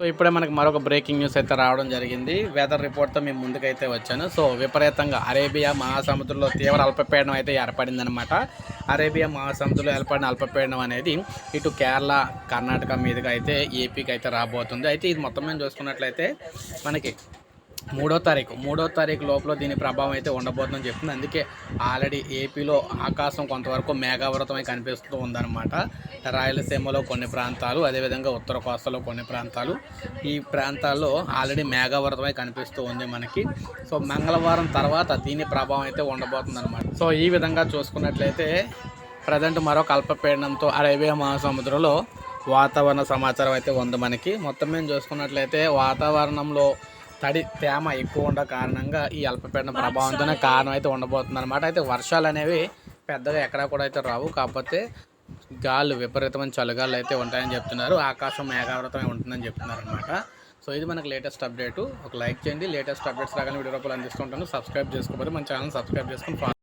So ఇప్పుడే మనకి మరొక బ్రేకింగ్ న్యూస్ అయితే రావడం జరిగింది. వెదర్ రిపోర్ట్తో మేము ముందుకైతే వచ్చాను. సో విపరీతంగా అరేబియా మహాసముద్రంలో తీవ్ర అల్పపీడనం అయితే ఏర్పడిందనమాట అరేబియా మహాసముద్రంలో ఏర్పడిన అల్పపీడనం అనేది ఇటు కేరళ కర్ణాటక మీదుగా అయితే ఏపీకి అయితే రాబోతుంది. అయితే ఇది మొత్తం మేము చూసుకున్నట్లయితే మనకి మూడో తారీఖు. మూడో తారీఖు లోపల దీని ప్రభావం అయితే ఉండబోతుందని చెప్తుంది. అందుకే ఆల్రెడీ ఏపీలో ఆకాశం కొంతవరకు మేఘావృతమై కనిపిస్తూ ఉందన్నమాట. రాయలసీమలో కొన్ని ప్రాంతాలు అదేవిధంగా ఉత్తర కోస్తాలో కొన్ని ప్రాంతాలు. ఈ ప్రాంతాల్లో ఆల్రెడీ మేఘావృతమై కనిపిస్తూ ఉంది మనకి. సో మంగళవారం తర్వాత దీని ప్రభావం అయితే ఉండబోతుంది అనమాట సో ఈ విధంగా చూసుకున్నట్లయితే ప్రజెంట్ మరొక అల్పపీడనంతో అరేబియా మహాసముద్రంలో వాతావరణ సమాచారం అయితే ఉంది మనకి. మొత్తం మేము చూసుకున్నట్లయితే వాతావరణంలో తడి తేమ ఎక్కువ ఉండ కారణంగా ఈ అల్పపీడన ప్రభావంతోనే కారణం అయితే ఉండబోతుంది అనమాట అయితే వర్షాలు అనేవి పెద్దగా ఎక్కడా కూడా అయితే రావు. కాకపోతే గాలు విపరీతమైన చలిగాలు అయితే ఉంటాయని చెప్తున్నారు. ఆకాశం మేఘావృతమై ఉంటుందని చెప్తున్నారు అనమాట సో ఇది మనకు లేటెస్ట్ అప్డేట్. ఒక లైక్ చేయండి. లేటెస్ట్ అప్డేట్స్ రాగానే వీడియో రూపాయలు అందిస్తుంటాను సబ్స్క్రైబ్ చేసుకోకపోతే మన ఛానల్ సబ్స్క్రైబ్ చేసుకొని